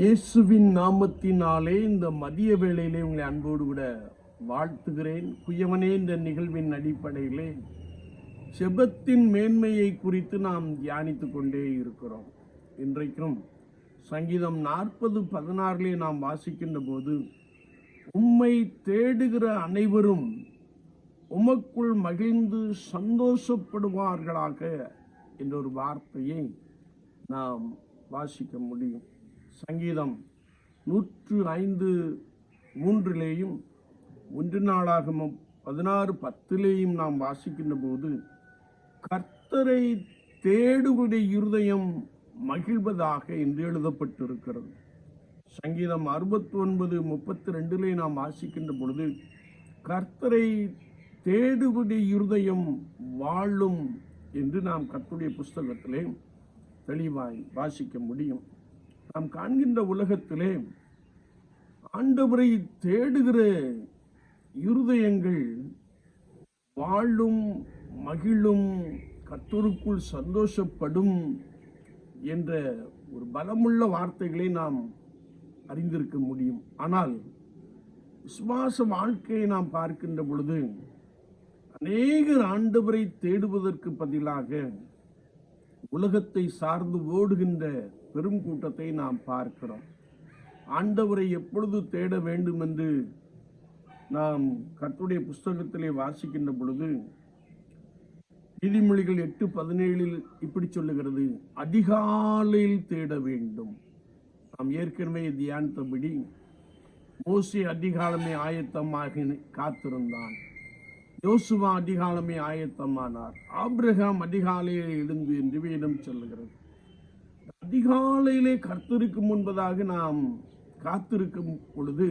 இயேசுவின் நாமத்தினாலே இந்த மதிய வேளையிலே உங்களை அன்போடு கூட வாழ்த்துகிறேன். குயவனே இந்த நிகழ்வின் அடிப்படையிலே செபத்தின் மேன்மையை குறித்து நாம் தியானித்து கொண்டே இருக்கிறோம். இன்றைக்கும் சங்கீதம் நாற்பது பதினாறிலே நாம் வாசிக்கின்ற போது உம்மை தேடுகிற அனைவரும் உமக்குள் மகிழ்ந்து சந்தோஷப்படுவார்களாக என்ற ஒரு வார்த்தையை நாம் வாசிக்க முடியும். சங்கீதம் நூற்று ஐந்து மூன்றிலேயும் ஒன்று நாளாகமும் பதினாறு பத்திலேயும் நாம் வாசிக்கின்ற போது கர்த்தரை தேடுவடைய இருதயம் மகிழ்வதாக என்று எழுதப்பட்டிருக்கிறது. சங்கீதம் அறுபத்தி ஒன்பது முப்பத்தி ரெண்டிலே நாம் வாசிக்கின்ற பொழுது கர்த்தரை தேடுவடைய இருதயம் வாழும் என்று நாம் கர்த்துடைய புஸ்தகத்திலே தெளிவாய் வாசிக்க முடியும். நாம் காண்கின்ற உலகத்திலே ஆண்டவரை தேடுகிற இருதயங்கள் வாழும் மகிழும் கத்தருக்குள் சந்தோஷப்படும் என்ற ஒரு பலமுள்ள வார்த்தைகளை நாம் அறிந்திருக்க முடியும். ஆனால் விசுவாச வாழ்க்கையை நாம் பார்க்கின்ற பொழுது அநேகர் ஆண்டவரை தேடுவதற்கு பதிலாக உலகத்தை சார்ந்து ஓடுகின்ற பெரும் கூட்டத்தை நாம் பார்க்கிறோம். ஆண்டவரை எப்பொழுது தேட வேண்டும் என்று நாம் கர்த்தருடைய புஸ்தகத்திலே வாசிக்கின்ற பொழுது நீதிமொழிகள் எட்டு பதினேழில் இப்படி சொல்லுகிறது அதிகாலையில் தேட வேண்டும். நாம் ஏற்கனவே தியானித்தபடி மோசி அதிகாலமே ஆயத்தமாக காத்திருந்தான். யோசுவா அதிகாலமே ஆயத்தமானார். ஆப்ரஹாம் அதிகாலையில் எழுந்து என்று வேதம் சொல்லுகிறது அதிகாலையிலே கர்த்தருக்கு முன்பதாக நாம் காத்திருக்கும் பொழுது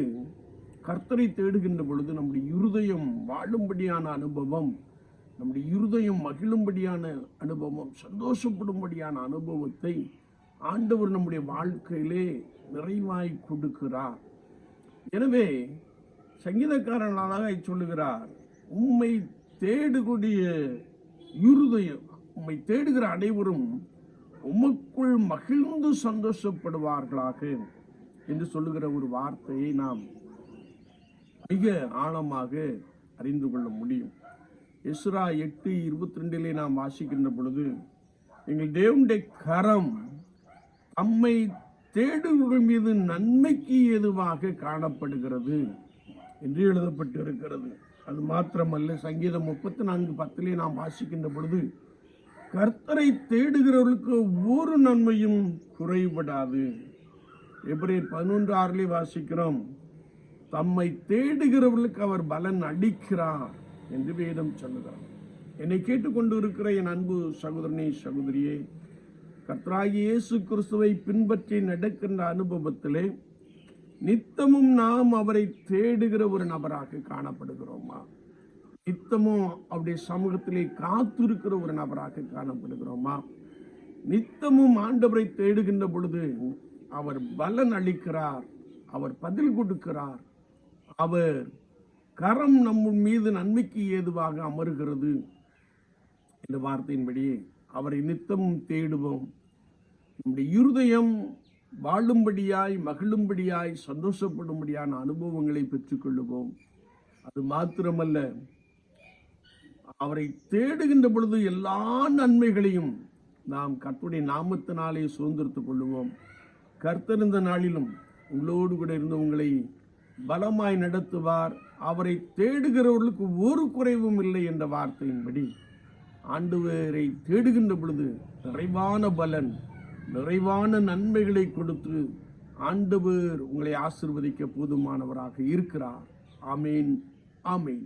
கர்த்தரை தேடுகின்ற பொழுது நம்முடைய இருதயம் வாழும்படியான அனுபவம் நம்முடைய இருதயம் மகிழும்படியான அனுபவம் சந்தோஷப்படும்படியான அனுபவத்தை ஆண்டவர் நம்முடைய வாழ்க்கையிலே நிறைவாய் கொடுக்கிறார். எனவே சங்கீதக்காரனாக சொல்லுகிறார் உம்மை தேடுக்கூடிய இருதயம் உம்மை தேடுகிற அனைவரும் உமக்குள் மகிழ்ந்து சந்தோஷப்படுவார்களாக என்று சொல்லுகிற ஒரு வார்த்தையை நாம் மிக ஆழமாக அறிந்து கொள்ள முடியும். எஸ்ரா எட்டு இருபத்தி ரெண்டிலே நாம் வாசிக்கின்ற பொழுது எங்கள் தேவனுடைய கரம் தம்மை தேடுபவர்கள் மீது நன்மைக்கு ஏதுவாக காணப்படுகிறது என்று எழுதப்பட்டு இருக்கிறது அது மாத்திரமல்ல சங்கீதம் முப்பத்தி நான்கு பத்திலே நாம் வாசிக்கின்ற பொழுது கர்த்தரை தேடுகிறவர்களுக்கு ஒரு நன்மையும் குறைபடாது. எப்படி பதினொன்று ஆறிலே வாசிக்கிறோம். தம்மை தேடுகிறவர்களுக்கு அவர் பலன் அடிக்கிறார் என்று வேதம் சொல்லுகிறார். என்னை கேட்டுக்கொண்டு இருக்கிற என் அன்பு சகோதரனே சகோதரியே கர்த்தராகி இயேசு கிறிஸ்துவை பின்பற்றி நடக்கின்ற அனுபவத்திலே நித்தமும் நாம் அவரை தேடுகிற ஒரு நபராக காணப்படுகிறோமா? நித்தமும் அவருடைய சமூகத்திலே காத்திருக்கிற ஒரு நபராக காணப்படுகிறோமா? நித்தமும் ஆண்டவரை தேடுகின்ற பொழுது அவர் பலன் அளிக்கிறார் அவர் பதில் கொடுக்கிறார். அவர் கரம் நம்ம மீது நன்மைக்கு ஏதுவாக அமருகிறது என்ற வார்த்தையின்படி அவரை நித்தமும் தேடுவோம். நம்முடைய இருதயம் வாழும்படியாய் மகிழும்படியாய் சந்தோஷப்படும்படியான அனுபவங்களை பெற்றுக்கொள்ளுவோம். அது மாத்திரமல்ல அவரை தேடுகின்ற பொழுது எல்லா நன்மைகளையும் நாம் கர்த்தருடைய நாமத்தினாலே சுதந்திரத்துக் கொள்ளுவோம். கர்த்தர் இந்த நாளிலும் உங்களோடு கூட இருந்து உங்களை பலமாய் நடத்துவார். அவரை தேடுகிறவர்களுக்கு ஒரு குறைவும் இல்லை என்ற வார்த்தையின்படி ஆண்டவரை தேடுகின்ற பொழுது நிறைவான பலன் நிறைவான நன்மைகளை கொடுத்து ஆண்டவர் உங்களை ஆசிர்வதிக்க போதுமானவராக இருக்கிறார். ஆமேன் ஆமேன்.